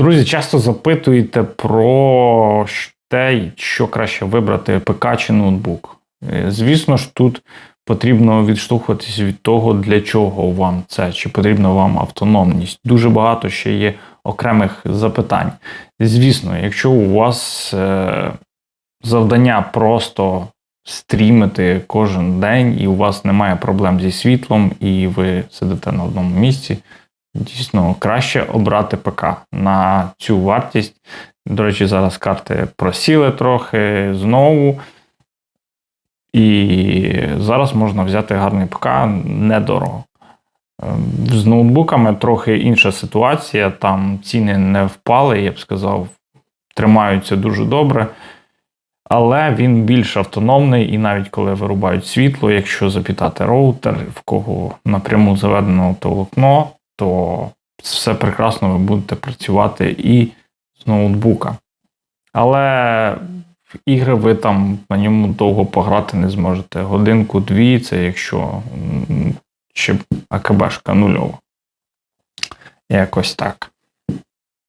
Друзі, часто запитуєте про те, що краще вибрати ПК чи ноутбук. Е, Звісно ж, тут потрібно відштовхуватися від того, для чого вам це, чи потрібна вам автономність. Дуже багато ще є окремих запитань. Звісно, якщо у вас е, завдання просто стрімити кожен день, і у вас немає проблем зі світлом, і ви сидите на одному місці, дійсно краще обрати ПК на цю вартість. До речі, зараз карти просіли трохи знову. І зараз можна взяти гарний ПК недорого. Ем, З ноутбуками трохи інша ситуація. Там ціни не впали, я б сказав, тримаються дуже добре. Але він більш автономний, і навіть коли вирубають світло, якщо запітати роутер, в кого напряму заведено то волокно, то все прекрасно ви будете працювати і з ноутбука. Але в ігри ви там на ньому довго пограти не зможете. Годинку-дві, це якщо ще АКБшка нульова. Якось так.